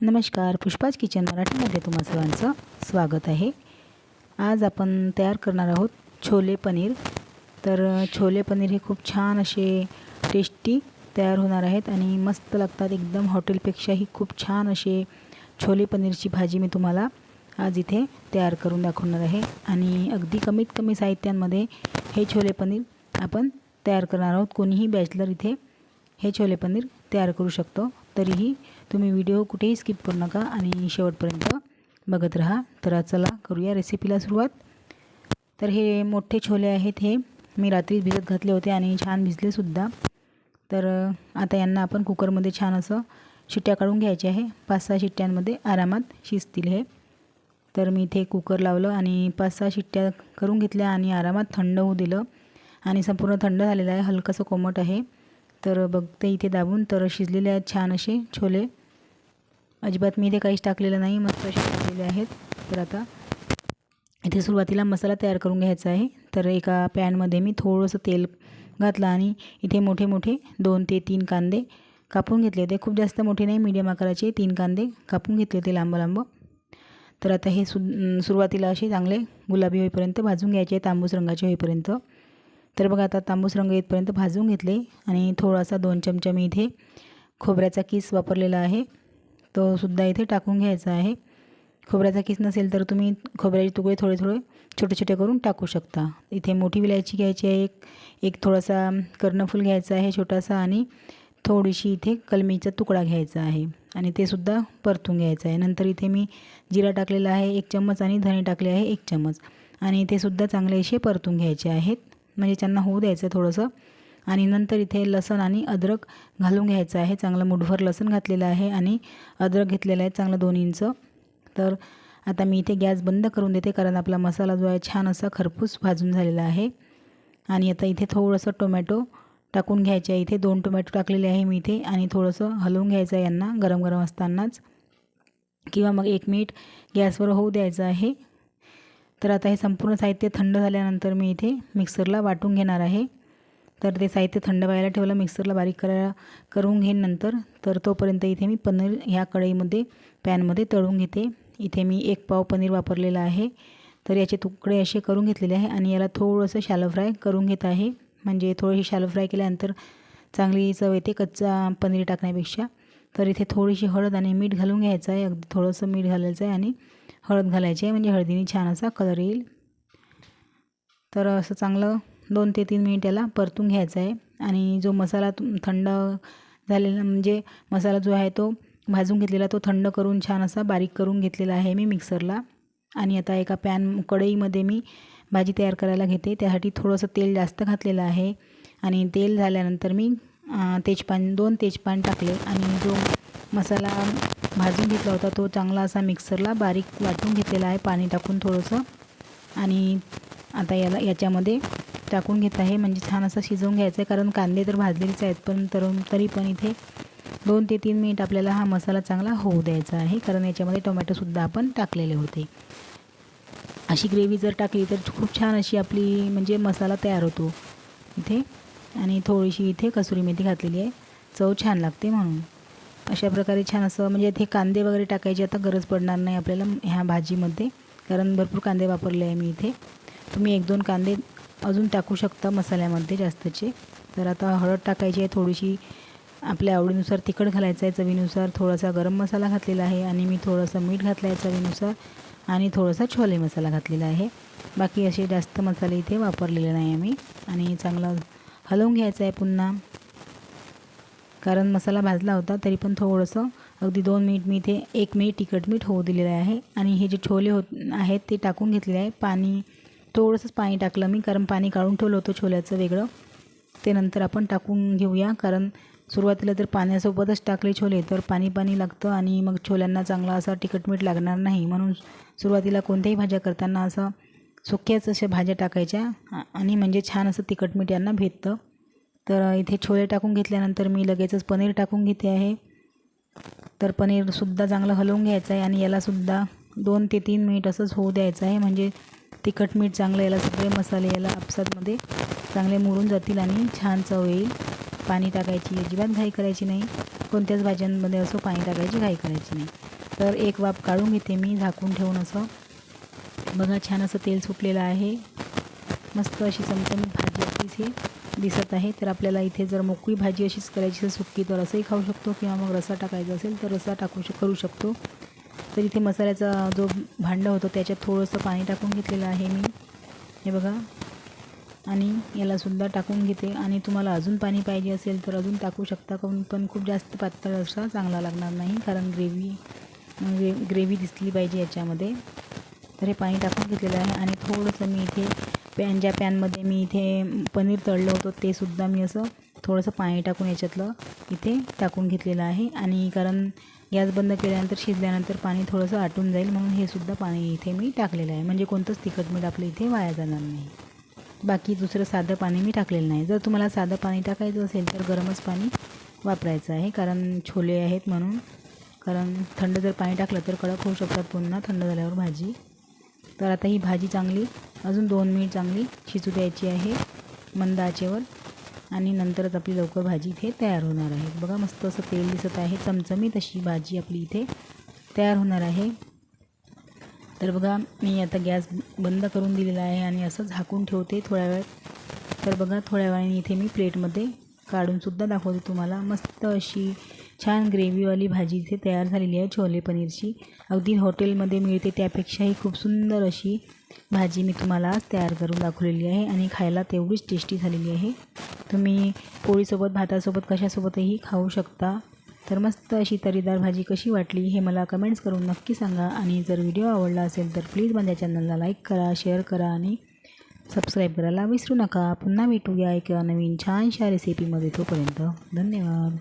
नमस्कार पुष्पाज किचन मराठीमध्ये तुम्हा सर्वांचं स्वागत आहे. आज आपण तयार करणार आहोत छोले पनीर. तर छोले पनीर हे खूप छान असे टेस्टी तयार होणार आहेत आणि मस्त लागतात. एकदम हॉटेलपेक्षाही खूप छान असे छोले पनीरची भाजी मी तुम्हाला आज इथे तयार करून दाखवणार आहे. आणि अगदी कमीत कमी साहित्यांमध्ये हे छोले पनीर आपण तयार करणार आहोत. कोणीही बॅचलर इथे हे छोले पनीर तयार करू शकतो. तरीही तुम्ही व्हिडिओ कुठेही स्किप करू नका आणि शेवटपर्यंत बघत राहा. तर चला करूया रेसिपीला सुरुवात. तर हे मोठे छोले आहेत हे. मी रात्री भिजत घातले होते आणि छान भिजलेसुद्धा तर आता यांना आपण कुकरमध्ये छान असं शिट्ट्या काढून घ्यायच्या आहे. पाच सहा शिट्ट्यांमध्ये आरामात शिजतील हे. तर मी इथे कुकर लावलं आणि पाच सहा शिट्ट्या करून घेतल्या आणि आरामात थंड होऊ दिलं. आणि संपूर्ण थंड झालेलं आहे. हलकंसं कोमट आहे. तर बघते इथे दाबून. तर शिजलेले आहेत छान असे छोले. अजिबात मी इथे काहीच टाकलेलं नाही मस्त असे शिजलेले आहेत. तर आता इथे सुरुवातीला मसाला तयार करून घ्यायचा आहे. तर एका पॅनमध्ये मी थोडंसं तेल घातलं आणि इथे मोठे मोठे दोन ते तीन कांदे कापून घेतले होते. खूप जास्त मोठे नाही मीडियम आकाराचे तीन कांदे कापून घेतले होते लांब लांब. तर आता हे सु सुरुवातीला असे चांगले गुलाबी होईपर्यंत भाजून घ्यायचे तांबूस रंगाचे होईपर्यंत. तर बघा आता तांबूस रंग येतपर्यंत भाजून घेतले आणि थोडासा दोन चमचा मी इथे खोबऱ्याचा किस वापरलेला आहे. तो सुद्धा इथे टाकून घ्यायचा आहे. खोबऱ्याचा किस नसेल तर तुम्ही खोबऱ्याचे तुकडे थोडे थोडे छोटे छोटे करून टाकू शकता. इथे मोठी विलायची घ्यायची आहे. एक एक थोडासा कर्णफूल घ्यायचा आहे छोटासा आणि थोडीशी इथे कलमीचा तुकडा घ्यायचा आहे. आणि ते सुद्धा परतून घ्यायचं आहे. नंतर इथे मी जिरा टाकलेला आहे एक चम्मच आणि धणे टाकले आहे एक चम्मच. आणि ते सुद्धा चांगले असे परतून घ्यायचे आहेत. म्हणजे त्यांना होऊ द्यायचं थोडंसं. आणि नंतर इथे लसण आणि अद्रक घालून घ्यायचं आहे. चांगलं मुठभर लसण घातलेलं आहे आणि अद्रक घेतलेलं आहे चांगलं दोन इंच. तर आता मी इथे गॅस बंद करून देते कारण आपला मसाला जो आहे छान असा खरपूस भाजून झालेला आहे. आणि आता इथे थोडंसं टोमॅटो टाकून घ्यायचे आहे. इथे दोन टोमॅटो टाकलेले आहे मी इथे आणि थोडंसं हलवून घ्यायचं आहे यांना गरम गरम असतानाच. किंवा मग एक मिनिट गॅसवर होऊ द्यायचं आहे. तर आता हे संपूर्ण साहित्य थंड झाल्यानंतर मी इथे मिक्सरला वाटून घेणार आहे. तर ते साहित्य थंड व्हायला ठेवलं मिक्सरला बारीक करा करून घेईन नंतर. तर तोपर्यंत इथे मी पनीर ह्या कढईमध्ये पॅनमध्ये तळून घेते. इथे मी एक पाव पनीर वापरलेलं आहे. तर याचे तुकडे असे करून घेतलेले आहे आणि याला थोडंसं शॅलो फ्राय करून घेत आहे. म्हणजे थोडीशी शॅलो फ्राय केल्यानंतर चांगली चव येते कच्चा पनीर टाकण्यापेक्षा. तर इथे थोडीशी हळद आणि मीठ घालून घ्यायचं आहे. अगदी थोडंसं मीठ घालायचं आहे आणि हळद घालायची आहे. म्हणजे हळदीने छान असा कलर येईल. तर असं चांगलं दोन ते तीन मिनिट याला परतून घ्यायचं आहे. आणि जो मसाला थंड झालेला म्हणजे मसाला जो आहे तो भाजून घेतलेला तो थंड करून छान असा बारीक करून घेतलेला आहे मी मिक्सरला. आणि आता एका पॅन कढईमध्ये मी भाजी तयार करायला घेते. त्यासाठी थोडंसं तेल जास्त घातलेलं आहे. आणि तेल झाल्यानंतर मी तेजपान दोन तेजपान टाकले आणि जो मसाला भाजून घेतला होता तो चांगला असा मिक्सरला बारीक वाटून घेतलेला आहे. पाणी टाकून थोडंसं. आणि आता याला याच्यामध्ये टाकून घेत आहे. म्हणजे छान असं शिजवून घ्यायचं आहे. कारण कांदे तर भाजलेलेच आहेत. पण तर तरी पण इथे दोन ते तीन मिनिट आपल्याला हा मसाला चांगला होऊ द्यायचा आहे. कारण याच्यामध्ये टोमॅटोसुद्धा आपण टाकलेले होते. अशी ग्रेव्ही जर टाकली तर खूप छान अशी आपली म्हणजे मसाला तयार होतो. इथे आणि थोडीशी इथे कसुरी मेथी घातलेली आहे. चव छान लागते म्हणून. अशा प्रकारे छान असं म्हणजे इथे कांदे वगैरे टाकायची आता गरज पडणार नाही आपल्याला ह्या भाजीमध्ये. कारण भरपूर कांदे वापरले आहे मी इथे. तुम्ही एक दोन कांदे अजून टाकू शकता मसाल्यामध्ये जास्तचे. तर आता हळद टाकायची आहे थोडीशी. आपल्या आवडीनुसार तिखट घालायचं आहे चवीनुसार. थोडासा गरम मसाला घातलेला आहे आणि मी थोडंसं मीठ घातलं आहे चवीनुसार. आणि थोडासा छोले मसाला घातलेला आहे. बाकी असे जास्त मसाले इथे वापरलेले नाही आम्ही. आणि चांगलं हलवून घ्यायचं आहे पुन्हा. कारण मसाला भाजला होता तरी पण थोडंसं अगदी दोन मिनिट मी इथे एक मिनिट तिखट मीठ होऊ दिलेलं आहे. आणि हे जे छोले होत आहेत ते टाकून घेतलेले आहे. पाणी थोडंसंच पाणी टाकलं मी कारण पाणी काढून ठेवलं होतं छोल्याचं वेगळं. ते नंतर आपण टाकून घेऊया कारण सुरुवातीला तर पाण्यासोबतच टाकले छोले तर पाणी पाणी लागतं आणि मग छोल्यांना चांगला असा तिखट मीठ लागणार नाही. म्हणून सुरुवातीला कोणत्याही भाज्या करताना असं सुक्याच अशा भाज्या टाकायच्या. आणि म्हणजे छान असं तिखट मीठ यांना भेटतं. तर इथे छोले टाकून घेतल्यानंतर मी लगेचच पनीर टाकून घेते आहे. तर पनीरसुद्धा चांगलं हलवून घ्यायचं आहे आणि यालासुद्धा दोन ते तीन मिनिट असंच होऊ द्यायचं आहे. म्हणजे तिखट मीठ चांगलं याला सगळे मसाले याला आपसातमध्ये चांगले मुरून जातील आणि छान चव येईल. पाणी टाकायची अजिबात घाई करायची नाही. कोणत्याच भाज्यांमध्ये असं पाणी टाकायची घाई करायची नाही. तर एक वाफ काढून घेते मी झाकून ठेवून असं. बघा छान असं तेल सुटलेलं आहे. मस्त अशी चमचमीत भाजी आपली इथे दिसत आहे. तर आपल्याला इथे जर मोकळी भाजी अशीच करायची असेल सुकी तर असंही खाऊ शकतो किंवा मग रसा टाकायचा असेल तर रसा टाकू शक करू शकतो. तर इथे मसाल्याचा जो भांडं होतं त्याच्यात थोडंसं पाणी टाकून घेतलेलं आहे मी. हे बघा. आणि यालासुद्धा टाकून घेते. आणि तुम्हाला अजून पाणी पाहिजे असेल तर अजून टाकू शकता. काहून पण खूप जास्त पातळ असा चांगला लागणार नाही कारण ग्रेव्ही ग्रे ग्रेव्ही दिसली पाहिजे याच्यामध्ये. तर हे पाणी टाकून घेतलेलं आहे आणि थोडंसं मी इथे पॅन ज्या पॅनमध्ये मी इथे पनीर तळलं होतं ते सुद्धा मी असं थोडंसं पाणी टाकून याच्यातलं इथे टाकून घेतलेलं आहे. आणि कारण गॅस बंद केल्यानंतर शिजल्यानंतर पाणी थोडंसं आटून जाईल म्हणून हे सुद्धा पाणी इथे मी टाकलेलं आहे. म्हणजे कोणतंच तिखट मीठ आपलं इथे वाया जाणार नाही. बाकी दुसरं साधं पाणी मी टाकलेलं नाही. जर तुम्हाला साधं पाणी टाकायचं असेल तर गरमच पाणी वापरायचं आहे. कारण छोले आहेत म्हणून. कारण थंड जर पाणी टाकलं तर कडक होऊ शकतात पुन्हा थंड झाल्यावर भाजी. तर आता ही भाजी चांगली अजून दोन मिनिट चांगली शिजू द्यायची आहे मंद आचेवर. आणि नंतरच आपली लवकर भाजी इथे तयार होणार आहे. बघा मस्त असं तेल दिसत आहे चमचमीत अशी भाजी आपली इथे तयार होणार आहे. तर बघा मी आता गॅस बंद करून दिलेला आहे आणि असं झाकून ठेवते थोड्या वेळ. तर बघा थोड्या वेळाने इथे मी प्लेटमध्ये काढूनसुद्धा दाखवते तुम्हाला. मस्त अशी छान ग्रेव्हीवाली भाजी इथे तयार झालेली आहे छोले पनीरची. अगदी हॉटेलमध्ये मिळते त्यापेक्षाही खूप सुंदर अशी भाजी मी तुम्हाला आज तयार करून दाखवलेली आहे आणि खायला तेवढीच टेस्टी झालेली आहे. तुम्ही पोळीसोबत भातासोबत कशासोबतही खाऊ शकता. तर मस्त अशी तरीदार भाजी कशी वाटली हे मला कमेंट्स करून नक्की सांगा आणि जर व्हिडिओ आवडला असेल तर प्लीज माझ्या चॅनलला लाईक करा शेअर करा आणि सबस्क्राईब करायला विसरू नका. पुन्हा भेटूया एका नवीन छानशा रेसिपीमध्ये तोपर्यंत. धन्यवाद.